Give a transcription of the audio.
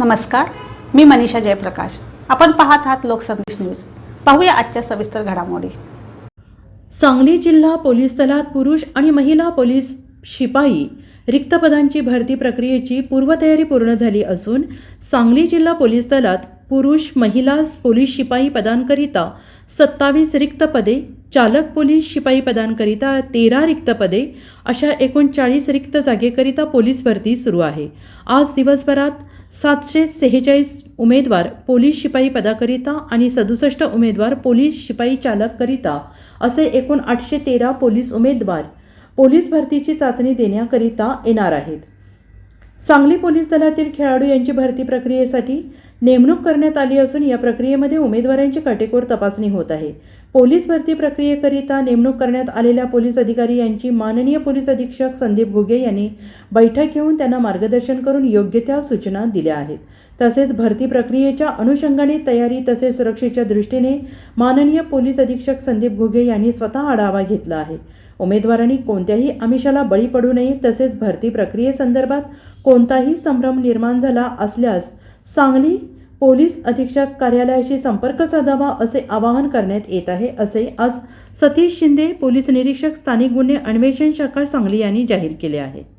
नमस्कार मी मनीषा जयप्रकाश. आपण पाहत आहात लोकसंदेश न्यूज. पाहूया आजच्या सविस्तर घडामोडी. सांगली जिल्हा पोलीस दलात पुरुष आणि महिला पोलीस शिपाई रिक्त पदांची भरती प्रक्रियेची पूर्वतयारी पूर्ण झाली असून सांगली जिल्हा पोलीस दलात पुरुष महिला पोलीस शिपाई पदांकरिता सत्तावीस रिक्त पदे चालक पोलीस शिपाई पदांकरिता तेरा रिक्त पदे अशा एकोणचाळीस रिक्त जागेकरिता पोलीस भरती सुरू आहे. आज दिवसभरात सातशे सेहेचाळीस उमेदवार पोलीस शिपाई पदाकरिता आणि सदुसष्ट उमेदवार पोलीस शिपाई चालककरिता असे एकूण आठशे तेरा पोलीस उमेदवार पोलीस भरतीची चाचणी देण्याकरिता येणार आहेत. सांगली पोलीस दलातील खेळाडू यांची भरती प्रक्रियेसाठी नेमणूक करण्यात आली असून या प्रक्रियेमध्ये उमेदवारांची काटेकोर तपासणी होत आहे. पोलीस भरती प्रक्रियेकरिता नेमणूक करण्यात आलेल्या पोलीस अधिकारी यांची माननीय पोलीस अधीक्षक संदीप घुगे यांनी बैठक घेऊन त्यांना मार्गदर्शन करून योग्य त्या सूचना दिल्या आहेत. तसेच भरती प्रक्रियेच्या अनुषंगाने तयारी तसेच सुरक्षेच्या दृष्टीने माननीय पोलीस अधीक्षक संदीप घुगे यांनी स्वतः आढावा घेतला आहे. उमेदवारांनी कोणत्याही आमिषाला बळी पडू नये तसेच भरती प्रक्रियेसंदर्भात कोणताही संभ्रम निर्माण झाला असल्यास सांगली पोलीस अधीक्षक कार्यालयाशी संपर्क साधावा असे आवाहन करण्यात येत आहे असे आज सतीश शिंदे पोलीस निरीक्षक स्थानिक गुन्हे अन्वेषण शाखा सांगली यांनी जाहीर केले आहे.